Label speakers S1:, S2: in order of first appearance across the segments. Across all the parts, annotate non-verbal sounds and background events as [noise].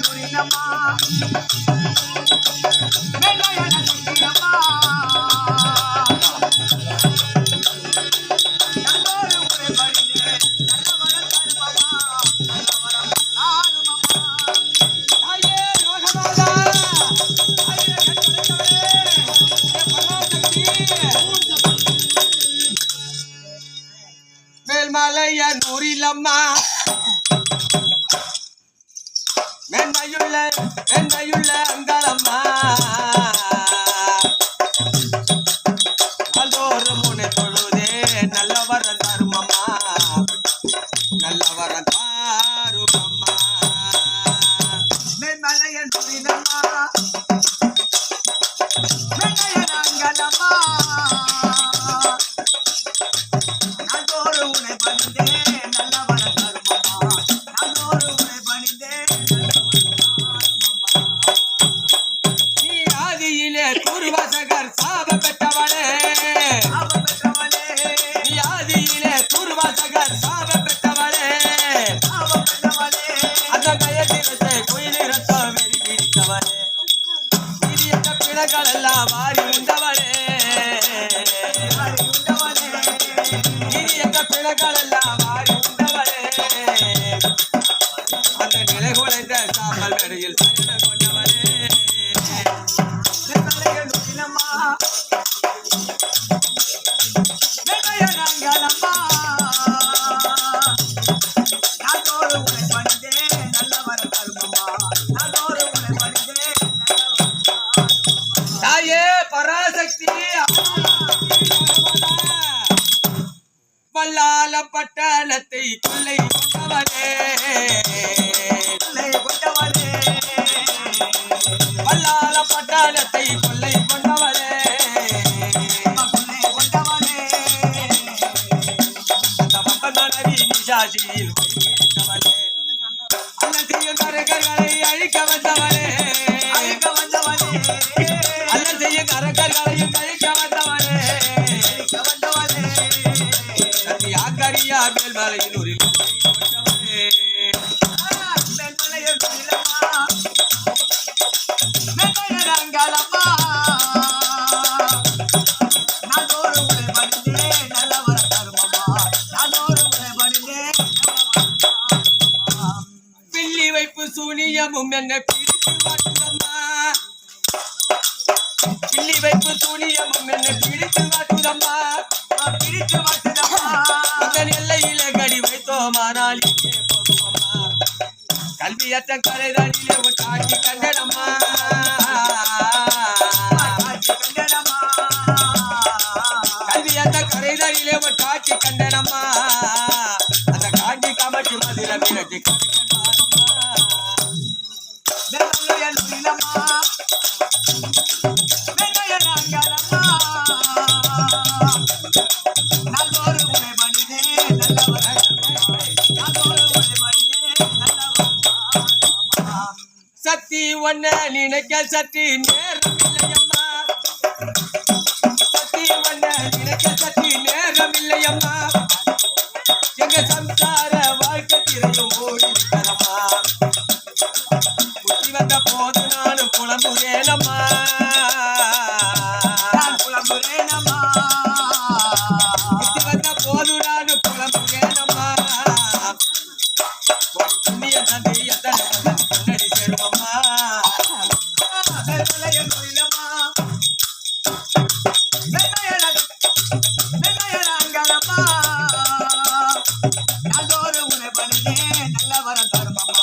S1: ಗುರಿನಮ್ಮ
S2: தாயே பராசக்தி. வல்லால பட்டணத்தை கொள்ளை கொண்டவனே.
S1: கொள்ளை கொண்டவனே.
S2: வல்லால பட்டணத்தை கொள்ளை கொண்டவனே. ஐயா மேல் மலையில் ஒரு கச்சம் கரைதாடியே உன் காட்சி கண்டனம்மா
S1: கல்வி
S2: அந்த கரைதாடியிலே உன் காட்சி கண்டனம்மா அந்த காஞ்சி காமாட்சி மதுரை மீனத்தி சட்டி நேர అంటారు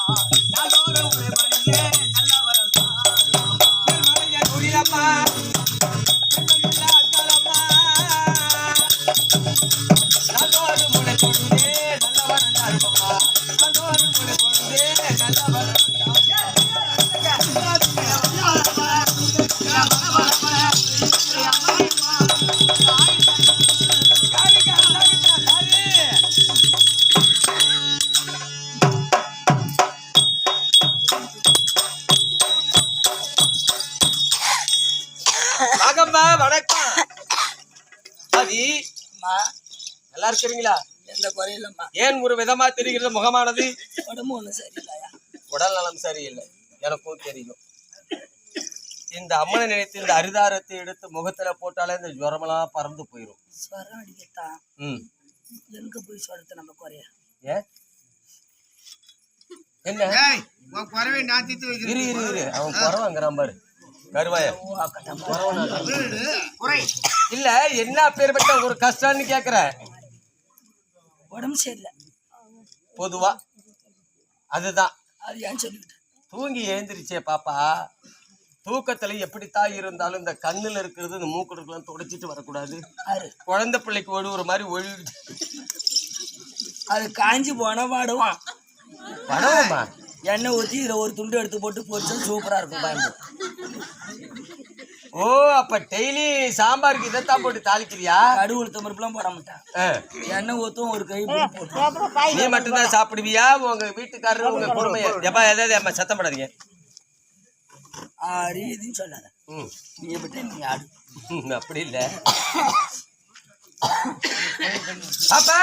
S2: வாங்கம்மா வணக்கம். ஆதி நல்லா இருக்கிறீங்களா?
S1: எந்த குறையிலம்மா
S2: ஏன் ஒரு விதமா தெரிகிறது முகமானது?
S1: உடம்பு ஒன்றும் சரியில்லையா?
S2: உடல் நலம் சரியில்லை. எனக்கும் தெரியும். இந்த அம்மனை நினைத்து இந்த அரிதாரத்தை எடுத்து முகத்துல போட்டாலே இந்த ஜுரமெல்லாம் பறந்து போயிடும்
S1: ஸ்வரம் அடிக்கத்தான்
S2: ம்.
S1: எங்க போய் சொல்றது நம்ம குறைய?
S2: ஏ? என்ன? இரு இரு இரு. அவன் குறவாங்கிறான் பாரு. இல்ல என்ன பேர் பேர்பட்ட ஒரு கஷ்டம்னு கேக்குற?
S3: உடம்பு சரியில்லை.
S2: பொதுவா. அதுதான்.
S3: அது ஏன் சொல்லிக்கிட்டேன்
S2: தூங்கி எழுந்திரிச்சே பாப்பா. தூக்கத்துல எப்படித்தான் இருந்தாலும் இந்த கண்ணுல இருக்கிறது இந்த மூக்குல இருக்கலாம் தொடச்சிட்டு வரக்கூடாது. குழந்தை பிள்ளைக்கு ஒழுகுற மாதிரி ஒழுகிட்டு
S3: அது காஞ்சி போன பாடுவான்
S2: படவாமா
S3: எண்ணெய் ஊற்றி இதில் ஒரு துண்டு எடுத்து போட்டு பொரிச்சா சூப்பராக இருக்கும் பயன்பு
S2: ஓ அப்ப டெய்லி சாம்பாருக்கு இதைத்தான் போட்டு தாளிக்கிறியா?
S3: கடுகு உளுத்த பருப்புலாம் போட மாட்டான். எண்ணெய் ஊற்றும் ஒரு கை போட்டு
S2: நீ மட்டும்தான் சாப்பிடுவியா? உங்க வீட்டுக்காரரு உங்க குடும்பம் எப்பா ஏதாவது அம்மா சத்தம் படாதீங்க.
S3: ஆறு இதுன்னு சொல்லாத.
S2: ம்.
S3: நீ எப்படி நீ ஆடு.
S2: அப்படி இல்ல. [coughs] அப்பா!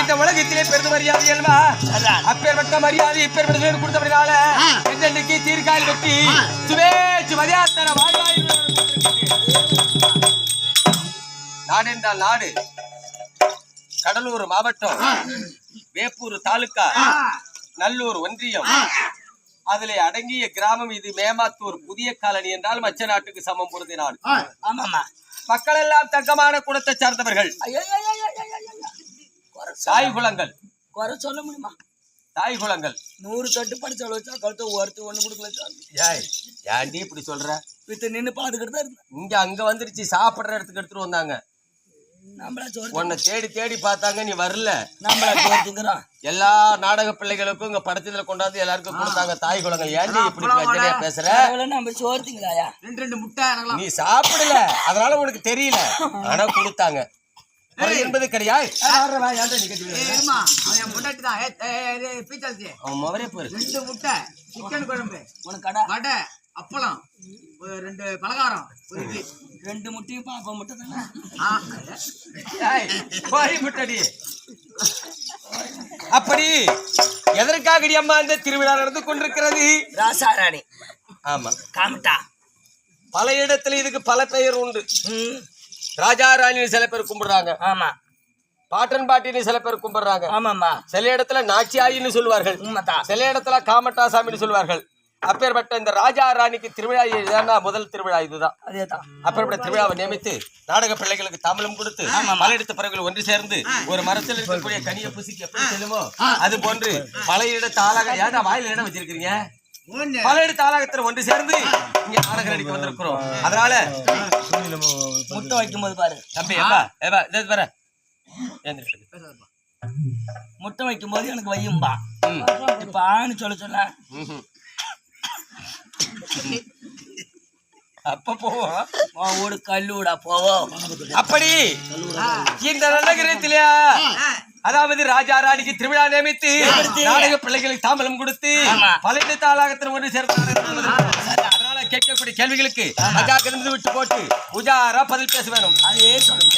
S2: இந்த உலகத்திலே பெருது மரியாதை அல்வா?
S3: அதான்.
S2: அப்பேற்பட்ட மரியாதை இப்பேற்பட்ட கொடுத்தபடினால என்னென்னைக்கு தீர்க்கால் வெட்டி சுவேச்சு மதியாத்தன வாழ்வாய் நாடு என்றால் நாடு. கடலூர் மாவட்டம். வேப்பூர் தாலுக்கா. நல்லூர் ஒன்றியம். அதிலே அடங்கிய கிராமம் இது மேமாத்தூர் புதிய காலனி என்றால் மச்ச நாட்டுக்கு சமம் பொருந்திய நாடு மக்கள் எல்லாம் தங்கமான குலத்தை சார்ந்தவர்கள். தாய் குலங்கள்
S3: குறை சொல்ல முடியுமா
S2: தாய் குலங்கள்
S3: நூறு தட்டு படிச்சவள வச்சா கழுத்த ஒருத்தர் ஒண்ணு கொடுக்கல.
S2: ஏய் ஏன்டி இப்படி சொல்ற
S3: வித்து நின்று பார்த்துக்கிட்டு தான் இருந்தேன்
S2: இங்க அங்க வந்துருச்சு சாப்பிடுற இடத்துக்கு எடுத்துட்டு வந்தாங்க உன்னை தேடி தேடி பார்த்தாங்க நீ வரல. எல்லா நாடக பிள்ளைகளுக்கும் இங்க படத்துல கொண்டாந்து எல்லாருக்கும் கொடுத்தாங்க தாய் குலங்கள். ஏன்டி இப்படி பிரச்சனையா பேசுற?
S1: ரெண்டு ரெண்டு முட்டை
S2: நீ சாப்பிடல. அதனால உனக்கு தெரியல. ஆனா கொடுத்தாங்க. [laughs] என்பது கிடையாது
S1: ரெண்டு முட்டை. சிக்கன் குழம்பு.
S3: உனக்கு கடை.
S1: அப்பளம் ரெண்டு பலகாரம் ஒரு
S3: ரெண்டு முட்டையும் பாப்பா முட்டை தானே?
S2: முட்டடி. அப்படி எதற்காக அம்மா இந்த திருவிழா நடந்து கொண்டிருக்கிறது?
S3: ராசாராணி.
S2: ஆமா.
S3: காமிட்டா.
S2: பல இடத்துல இதுக்கு பல பெயர் உண்டு.
S3: ம்.
S2: ராஜா ராணின்னு சில பேர் கும்பிடுறாங்க.
S3: ஆமா.
S2: பாட்டன் பாட்டின்னு சில பேர் கும்பிடுறாங்க.
S3: ஆமாம்மா.
S2: சில இடத்துல நாச்சியாயின்னு சொல்லுவார்கள். சில இடத்துல காமட்டாசாமின்னு சொல்லுவார்கள். அப்பேற்பட்ட இந்த ராஜா ராணிக்கு திருவிழா இதுதான் முதல் திருவிழா இதுதான்.
S3: அதே தான்
S2: அப்பேற்பட்ட திருவிழாவை நியமித்து நாடக பிள்ளைகளுக்கு தமிழும் கொடுத்து பல எடுத்த பிறகு ஒன்று சேர்ந்து ஒரு மரத்தில் இருக்கக்கூடிய கனிய புசிக்கு எப்படி செல்லுமோ அது போன்று பல இடத்து ஆளாக ஏன்டா வாயில இடம் வச்சிருக்கீங்க
S1: ஒண்ணு.
S2: பல இடத்து ஆளாகத்தில் ஒன்று சேர்ந்து இங்க நாடக நடிக்க வந்திருக்கிறோம். அதனால
S3: முட்டை வைக்கும் போது பாரு.
S2: தம்பி ஏப்பா இது பாரு.
S3: முட்டை வைக்கும் போது எனக்கு வையும்பா. இப்ப ஆன்னு சொல்ல
S2: ம்ஹும். அப்ப போவோம்.
S3: வீடு கல்லூடா போவோம்.
S2: அப்படி இந்த நல்ல அதாவது ராஜா ராணிக்கு திருவிழா நியமித்து நாடக பிள்ளைகளுக்கு தாம்பலம் கொடுத்து. பழைய தாளாகத்தில் ஒன்று சேர்த்தார் அதனால கேட்கக்கூடிய கேள்விகளுக்கு ராஜா கிடந்து விட்டு போட்டு உஜாரா பதில் பேச வேணும்.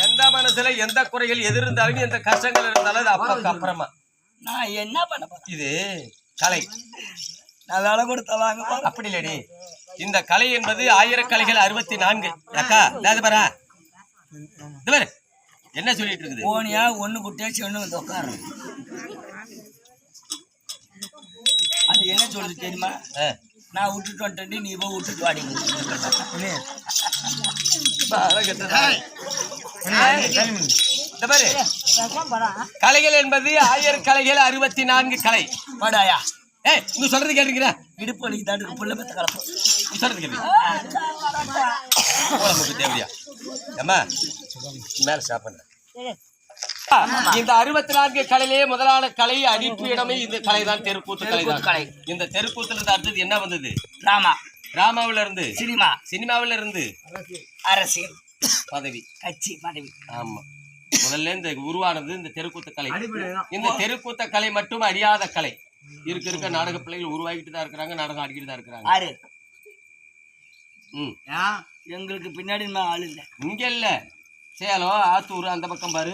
S2: எந்த மனசுல எந்த குறைகள் எது இருந்தாலும் எந்த கஷ்டங்கள் இருந்தாலும் அது அப்பக்கு அப்புறமா.
S3: நான் என்ன பண்ண
S2: இது கலை.
S3: கொடுத்த வாங்க போறேன்
S2: அப்படி இல்லடி. இந்த கலை என்பது ஆயிரக்கலைகள் அறுபத்தி நான்கு. அக்கா பாரா இது பாரு. என்ன சொல்லிட்டு இருக்குது?
S3: போனியா ஒண்ணு குட்டியாச்சு ஒண்ணு வந்து உட்காரு அது என்ன சொல்லுது தெரியுமா. நான் விட்டுட்டு வந்துட்டேன் நீ போய் விட்டுட்டு வாடிங்க
S2: இந்த பாரு. கலைகள் என்பது ஆயிரம் கலைகள் அறுபத்தி நான்கு கலை.
S3: வாடாயா
S2: ஏய் நீ சொல்றது கேட்டுக்கிறேன்
S3: இடுப்பு வலிக்கு தாட்டு புள்ள பெத்த கலப்பு
S2: நீ சொல்றது கேட்டு உடம்புக்கு தேவையா அம்மா மேல சாப்பிடுறேன் இந்த அறுபத்தி நான்கு கலையிலே முதலான கலை அடிப்பு இடமே இந்த கலை தான் தெருக்கூத்து கலை தான்
S3: கலை.
S2: இந்த தெருக்கூத்துல இருந்து அடுத்தது என்ன வந்தது?
S3: டிராமா
S2: டிராமாவில இருந்து.
S3: சினிமா.
S2: சினிமாவில இருந்து.
S3: அரசியல்.
S2: பதவி.
S3: கட்சி பதவி.
S2: ஆமா. முதல்ல இந்த உருவானது இந்த தெருக்கூத்து கலை. இந்த தெருக்கூத்த கலை மட்டும் அழியாத கலை. இருக்க இருக்க நாடக பிள்ளைகள் உருவாகிட்டு தான் இருக்கிறாங்க நாடகம் ஆடிக்கிட்டு தான் இருக்கிறாங்க.
S3: ஆறு.
S2: ம்?
S3: எங்களுக்கு பின்னாடி நான் ஆள் இல்லை.
S2: இங்க இல்ல. சேலம் ஆத்தூர் அந்த பக்கம் பாரு.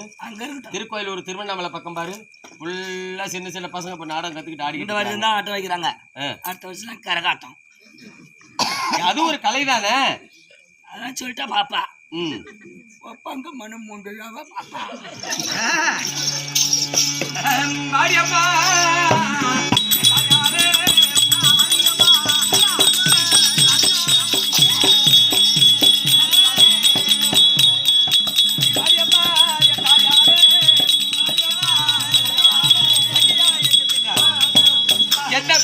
S2: திருக்கோயிலூர் திருவண்ணாமலை பக்கம் பாரு. ஃபுல்லா சின்ன சின்ன பசங்க இப்ப நாடகம்
S3: இந்த
S2: ஆடிக்கிட்டு
S3: வருஷம். தான் ஆட்டம் வைக்கிறாங்க. அடுத்த வருஷம் கரகாட்டம்.
S2: அது ஒரு கலை தானே?
S3: அதான் சொல்லிட்டா பாப்பா. ஒப்பங்க மனம் மூன்றாவ பாப்பா.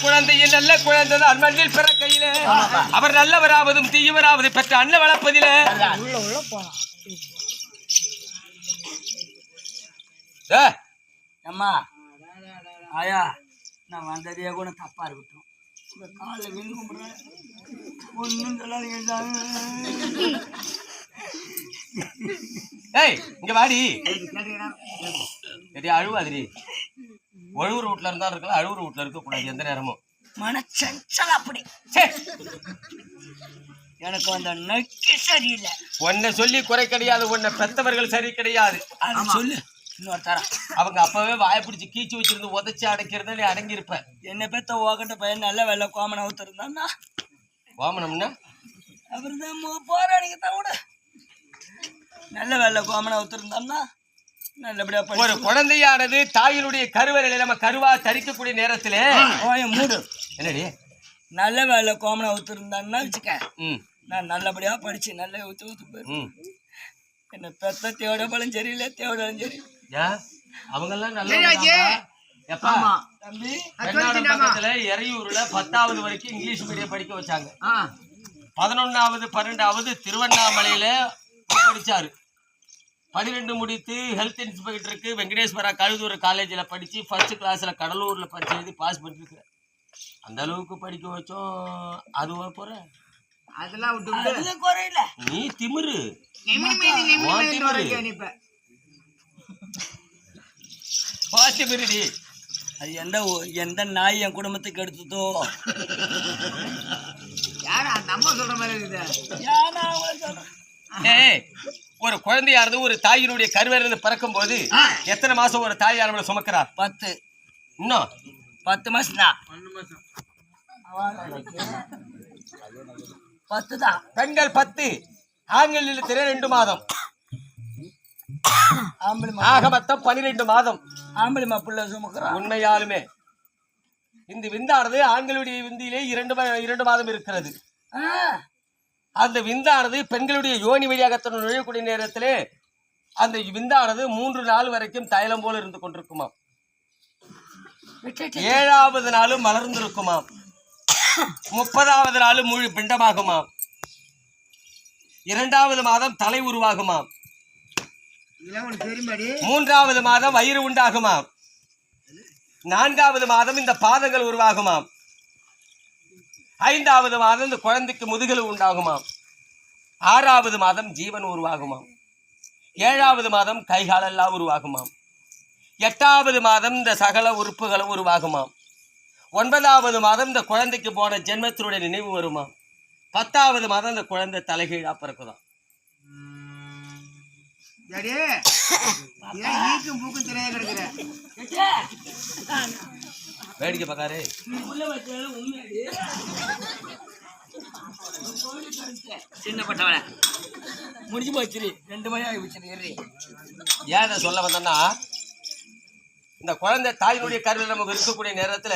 S2: மாரியம்மா நல்ல குழந்தை மண்ணில் பிறக்கையிலே. அவர் நல்லவராவதும் தீயவராவது பெற்ற அன்ன வளர்ப்பதிலே
S3: அம்மா. ஆயா நான் வந்ததே கூட தப்பா இருக்கட்டும். உங்க காலில் விழுந்து கும்பிடுறேன் ஒன்றும் சொல்லாதீங்க சாமி.
S2: ஏய் இங்க வாடி. அழுவாதிரி ஒழுவுற வீட்டுல இருந்தா இருக்கலாம் அழுவுற வீட்டுல இருக்க கூடாது எந்த நேரமும்.
S3: மனச்சஞ்சல் அப்படி. எனக்கு அந்த நக்கி சரியில்லை.
S2: உன்னை சொல்லி குறை கிடையாது உன்னை பெத்தவர்கள் சரி கிடையாது.
S3: அது சொல்லு இன்னொரு தரம்.
S2: அவங்க அப்பவே வாயை பிடிச்சு கீச்சு வச்சிருந்து உதைச்சு அடைக்கிறத நீ அடங்கி இருப்ப
S3: என்ன பெத்த ஓகட்ட பையன் நல்ல வெள்ளை கோமனை ஊத்துருந்தான்னா
S2: வாமனம்னா
S3: அவர் தான் போராடிக்க தான் விட நல்ல வெள்ளை கோமனை ஊத்துருந்தான்னா
S2: ஒரு குழந்தையானது தாயினுடைய கருவறையில நம்ம கருவா தரிக்கக்கூடிய நேரத்திலே
S3: ஓய மூடு.
S2: என்னடி?
S3: நல்ல வேலை கோமனை ஊத்துருந்தான்னா வச்சுக்க. நான் நல்லபடியா படிச்சு நல்ல ஊத்து ஊத்து என்ன பெத்த தேவட பழம் சரியில்லை. தேவடாலும் சரி
S2: அவங்க எல்லாம். நல்ல
S3: தம்பி
S2: பக்கத்துல எறையூர்ல பத்தாவது வரைக்கும் இங்கிலீஷ் மீடியம் படிக்க வச்சாங்க. பதினொன்னாவது பன்னெண்டாவது திருவண்ணாமலையில படிச்சாரு. பன்னிரெண்டு முடித்து ஹெல்த் இன்ஸ்பெக்டருக்கு வெங்கடேஸ்வரா கழுதூர் காலேஜில் படிச்சு ஃபர்ஸ்ட் கிளாஸ்ல கடலூர்ல பரிச்சு எழுதி பாஸ் பண்ணிருக்கிறேன் அந்த அளவுக்கு படிக்க வச்சோம். அதுவா போற
S1: அதெல்லாம் விட்டு
S3: குறையில
S2: நீ திமிரு. திமிருடி
S3: அது எந்த எந்த நாய் என் குடும்பத்துக்கு எடுத்ததோ?
S1: யாரு? அந்த அம்மா சொல்ற மாதிரி இருக்குது.
S3: சொல்றேன்.
S2: ஒரு குழந்தையானது ஒரு தாயினுடைய கருவிலிருந்து பிறக்கும் போது எத்தனை மாசம் ஒரு தாயானவளை சுமக்கிறா
S3: பத்து.
S2: இன்னும்?
S3: பத்து மாசம் தான் பத்து தான்
S2: பெண்கள் பத்து ஆண்களில் திரை ரெண்டு மாதம். ஆக மொத்தம் பன்னிரெண்டு மாதம்.
S3: ஆம்பளை மா பிள்ளை சுமக்கிறான்.
S2: உண்மையாலுமே. இந்த விந்தானது ஆண்களுடைய விந்தியிலே இரண்டு இரண்டு மாதம் இருக்கிறது.
S3: ஆ,
S2: அந்த விந்தானது பெண்களுடைய யோனி வழியாக தன் நுழையக்கூடிய நேரத்திலே அந்த விந்தானது மூன்று நாள் வரைக்கும் தைலம் போல இருந்து கொண்டிருக்குமாம். ஏழாவது நாளும் மலர்ந்திருக்குமாம். முப்பதாவது நாளும் முழு பிண்டமாகுமாம். இரண்டாவது மாதம் தலை உருவாகுமாம். மூன்றாவது மாதம் வயிறு உண்டாகுமாம். நான்காவது மாதம் இந்த பாதங்கள் உருவாகுமாம். ஐந்தாவது மாதம் இந்த குழந்தைக்கு முதுகல் உண்டாகுமாம். ஆறாவது மாதம் ஜீவன் உருவாகுமாம். ஏழாவது மாதம் கைகாலெல்லாம் உருவாகுமாம். எட்டாவது மாதம் இந்த சகல உறுப்புகளும் உருவாகுமாம். ஒன்பதாவது மாதம் இந்த குழந்தைக்கு போன ஜென்மத்தினுடைய நினைவு வருமாம். பத்தாவது மாதம் இந்த குழந்தை தலைகீழா
S1: ஏன் ஈக்கும் பூக்கும் தெரியாத கிடக்குற.
S2: வேடிக்கை பார்க்காரு?
S3: சின்ன பட்டவன. முடிஞ்சு போச்சு ரெண்டு மணி ஆகி போச்சு ஏறி
S2: ஏன் சொல்ல வந்தேன்னா இந்த குழந்தை தாயினுடைய கருவில் நமக்கு இருக்கக்கூடிய நேரத்துல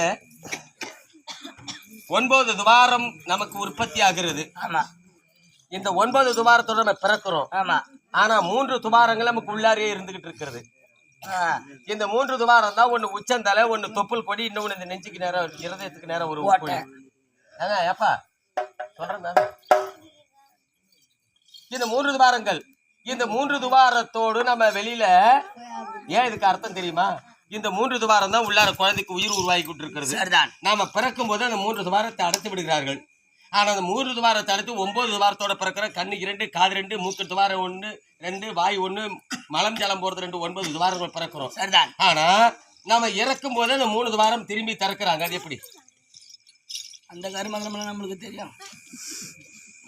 S2: ஒன்பது துவாரம் நமக்கு உற்பத்தி ஆகிறது.
S3: ஆமா.
S2: இந்த ஒன்பது துவாரத்தோட நம்ம பிறக்கிறோம்.
S3: ஆமா.
S2: ஆனா மூன்று துவாரங்கள் நமக்கு உள்ளாரே இருந்துகிட்டு இருக்கிறது. இந்த மூன்று துவாரம் தான் ஒண்ணு உச்சந்தலை ஒண்ணு தொப்புள் கொடி இன்னொன்னு இந்த நெஞ்சுக்கு நேரம் இருதயத்துக்கு நேரம் ஒரு ஏங்க ஏப்பா? சொல்றேன்? இந்த மூன்று துவாரங்கள் இந்த மூன்று துவாரத்தோடு நம்ம வெளியில ஏன் இதுக்கு அர்த்தம் தெரியுமா? இந்த மூன்று துவாரம் தான் உள்ளார குழந்தைக்கு உயிர் உருவாக்கி இருக்கிறது நாம பிறக்கும் போது அந்த மூன்று துவாரத்தை அடைத்து விடுகிறார்கள். ஆனா அந்த மூன்று துவாரத்தை அடைத்து ஒன்பது துவாரத்தோட பிறக்கிற கண்ணு இரண்டு காது ரெண்டு மூக்கு துவாரம் ஒண்ணு ரெண்டு வாய் ஒண்ணு மலம் ஜலம் போறது ரெண்டு ஒன்பது துவாரங்கள் பிறக்கிறோம்.
S3: சரிதான்.
S2: ஆனா நாம இறக்கும் போது அந்த மூணு துவாரம் திரும்பி திறக்கிறாங்க. அது எப்படி?
S3: அந்த கருமங்கலம் நம்மளுக்கு தெரியும்.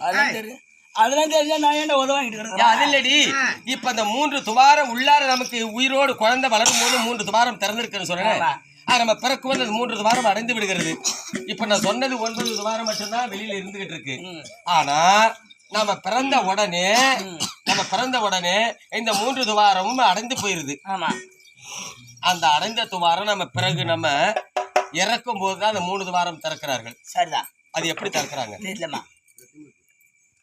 S3: அதெல்லாம் தெரியும் அதெல்லாம் தெரிஞ்சா நான் ஏன்டா உதவ வாங்கிட்டு
S2: ஏன் அது இல்லடி. இப்ப அந்த மூன்று துவாரம் உள்ளார நமக்கு உயிரோடு குழந்தை வளரும் போது மூன்று துவாரம் திறந்திருக்குன்னு சொன்னேன். ஆனா நம்ம பிறக்கும் போது அந்த மூன்று துவாரம் அடைந்து விடுகிறது. இப்ப நான் சொன்னது ஒன்பது துவாரம் மட்டும்தான் வெளியில இருந்துகிட்டு இருக்கு. ஆனா நம்ம பிறந்த உடனே நம்ம பிறந்த உடனே இந்த மூன்று துவாரமும் அடைந்து போயிருது.
S3: ஆமா.
S2: அந்த அடைந்த துவாரம் நம்ம பிறகு நம்ம இறக்கும் போது தான் அந்த மூணு துவாரம் திறக்கிறார்கள்.
S3: சரிதான்.
S2: அது எப்படி திறக்கிறாங்க?
S3: தெரியலம்மா.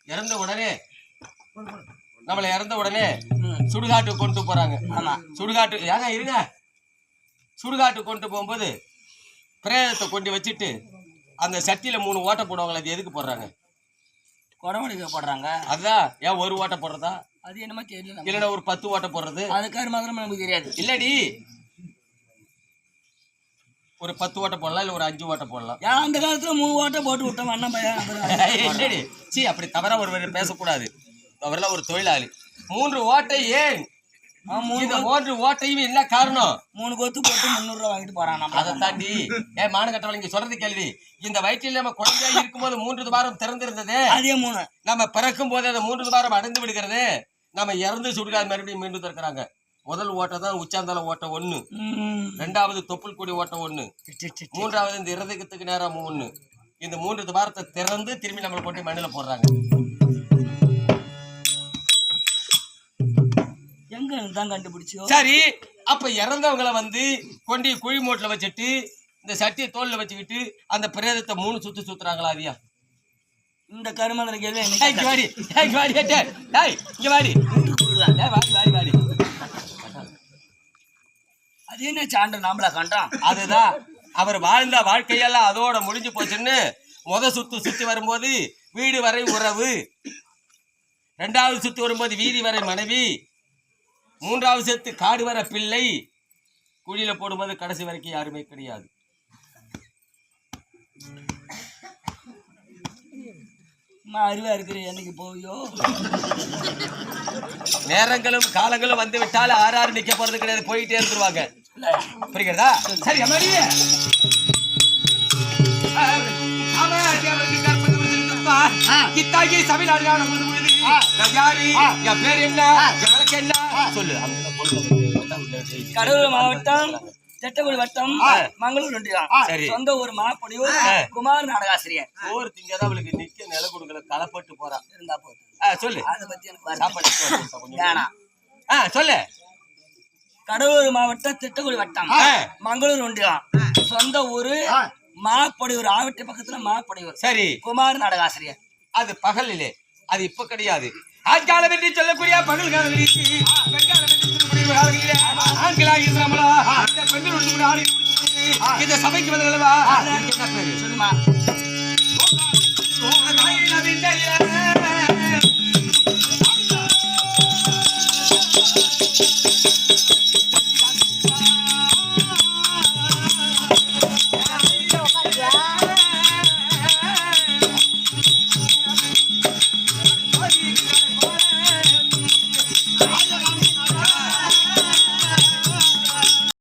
S2: இறந்த உடனே நம்மளை இறந்த உடனே
S3: ம்.
S2: சுடுகாட்டுக்கு கொண்டு போறாங்க.
S3: ஆமா.
S2: சுடுகாட்டு ஏங்க இருங்க. சுடுகாட்டுக்கு கொண்டு போகும்போது பிரேதத்தை கொண்டு வச்சுட்டு அந்த சட்டியில மூணு ஓட்டை போடுவாங்களே அது எதுக்கு போடுறாங்க?
S3: குடமடிக்க போடுறாங்க.
S2: அதுதான் ஏன் ஒரு ஓட்டை போடுறதா?
S3: அது என்னமோ தெரியல.
S2: இல்லைன்னா ஒரு பத்து ஓட்டை போடுறது.
S3: அதுக்காரு மாத்திரம் நமக்கு தெரியாது.
S2: இல்லடி. ஒரு பத்து ஓட்டை போடலாம் இல்ல ஒரு அஞ்சு ஓட்டை போடலாம்.
S3: ஏன் அந்த காலத்துல மூணு ஓட்டை போட்டு விட்டோம் அண்ணன் பையன்
S2: இல்லடி. சீ அப்படி தவறா ஒரு பேசக்கூடாது. அவரெல்லாம் ஒரு தொழிலாளி. மூன்று ஓட்டை ஏன் ஓட்டையும் என்ன காரணம்.
S3: மூணு கொத்து போட்டு முந்நூறு ரூபா வாங்கிட்டு போறான்
S2: அதை தாண்டி ஏன் மான சொல்றது கேள்வி. இந்த வயிற்றில் நம்ம குழந்தையா இருக்கும்போது மூன்று துவாரம் திறந்திருந்தது.
S3: அதே மூணு.
S2: நம்ம பிறக்கும் போது அந்த மூன்று துவாரம் அடைந்து விடுகிறது. நம்ம இறந்து சுடுகாது மறுபடியும் மீண்டும் திறக்கிறாங்க. முதல் ஓட்டை தான் உச்சாந்தால ஓட்டை. ரெண்டாவது தொப்புள் கொடி ஓட்டை
S3: சி.
S2: மூன்றாவது இந்த இருதயத்துக்கு நேரம் ஒண்ணு இந்த மூன்று துவாரத்தை திறந்து திரும்பி நம்மளை போட்டு மண்ணில போடுறாங்க.
S3: எங்க தான் கண்டுபிடிச்சியோ
S2: சரி அப்ப இறந்தவங்கள வந்து கொண்டு குழி மூட்டில் வச்சுட்டு இந்த சட்டியை தோல்ல வச்சுக்கிட்டு அந்த பிரேதத்தை மூணு சுத்து சுத்துறாங்களா அதியா
S3: இந்த கருமந்திர கேள்வி
S2: இங்க வாடி. ஏய், இங்க வாடி ஏய், ஏய், இங்க வாடி. ஏய், வாடி வாடி வாடி.
S3: அது என்ன சான்று நாமளா கண்டோம்?
S2: அதுதான். அவர் வாழ்ந்த வாழ்க்கையெல்லாம் அதோட முடிஞ்சு போச்சுன்னு முத சுத்து சுத்தி வரும்போது வீடு வரை உறவு. ரெண்டாவது சுத்து வரும்போது வீதி வரை மனைவி. மூன்றாவது செத்து காடு வர பிள்ளை. குழியில போடும்போது கடைசி வரைக்கும் யாருமே கிடையாது.
S3: அறிவா இருக்கிற என்னைக்கு போவியோ?
S2: நேரங்களும் காலங்களும் வந்து விட்டால் ஆறு ஆறு நிக்க போறது கிடையாது. போயிட்டே இருந்துருவாங்க. புரிகிறதா? சரி இத்தாகி சபையில் என் பேர் என்ன? என்ன? சொல்லு.
S3: கடலூர் மாவட்டம் திட்டக்குடி வட்டம் மங்களூர் ஒன்றியம்
S2: சரி.
S3: சொந்த ஊர் மாப்படியூர் குமார் நாடகாசிரியர்.
S2: சோறு திங்கதான் அவளுக்கு நிக்க நில கொடுக்கல களப்பட்டு போறான்
S3: இருந்தா போதும்.
S2: சொல்லு.
S3: அதை பத்தி எனக்கு
S2: சாப்பாடு.
S3: வேணாம்.
S2: சொல்லு.
S3: கடலூர் மாவட்டம் திட்டக்குடி வட்டம். மங்களூர் ஒன்றியம் சொந்த ஊரு மாப்படியூர் ஆவட்டி பக்கத்துல மாப்படியூர்
S2: சரி.
S3: குமார் நாடகாசிரியர்.
S2: அது பகலிலே. அது இப்ப கிடையாது. ஆட்காலம் என்று சொல்லக்கூடிய பகல் காலம் இருக்கிற காலங்களிலே ஆண்களாக இருக்கிறாங்களா இந்த பெண்கள் ஒன்று ஆடி இந்த சபைக்கு வந்தவா
S3: சொல்லுமா
S2: Thank you.